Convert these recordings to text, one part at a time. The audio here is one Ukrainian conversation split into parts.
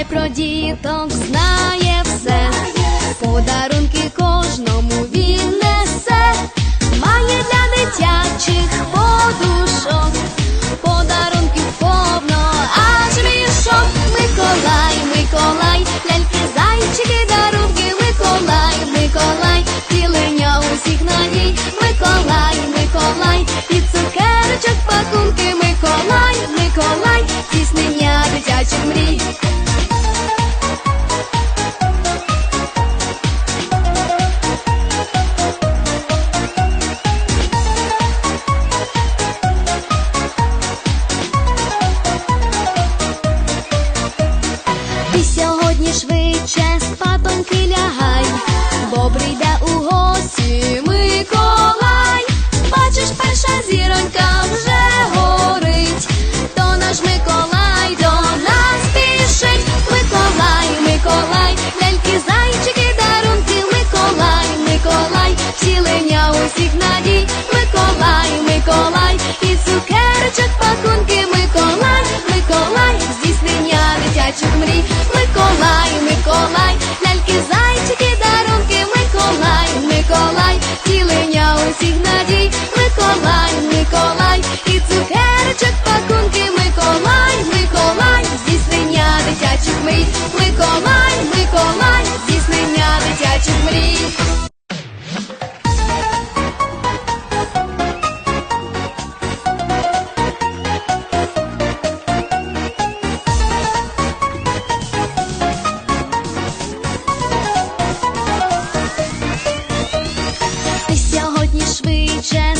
Чай про діток знає все, подарунки кожному він несе, має для дитячих подушок Дитячих мрій. just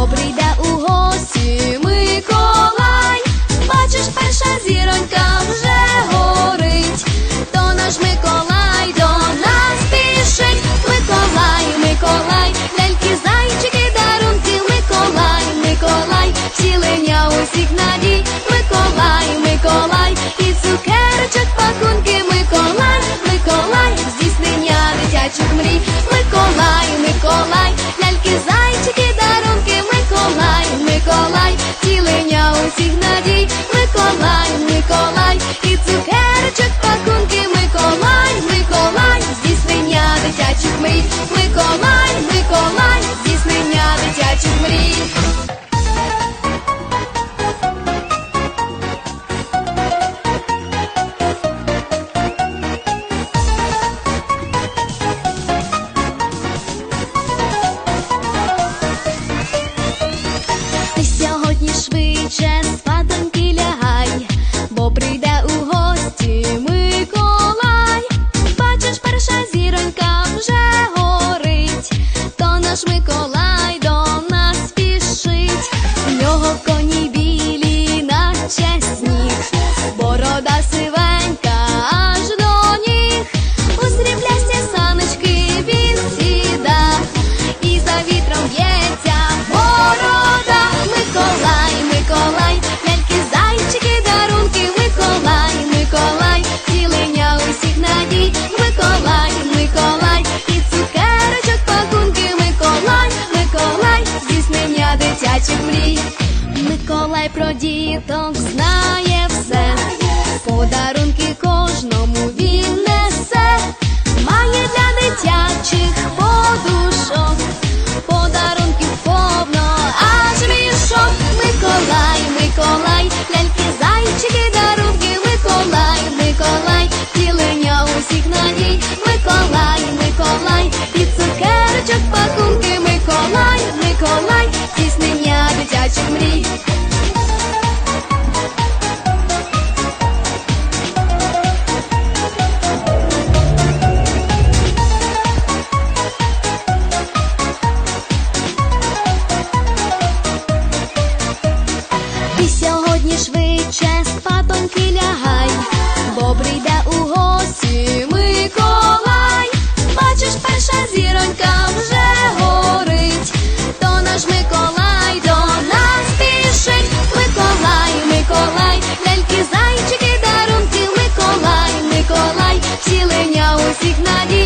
Добрий день. sweet chance. Про діток знає усіх надій.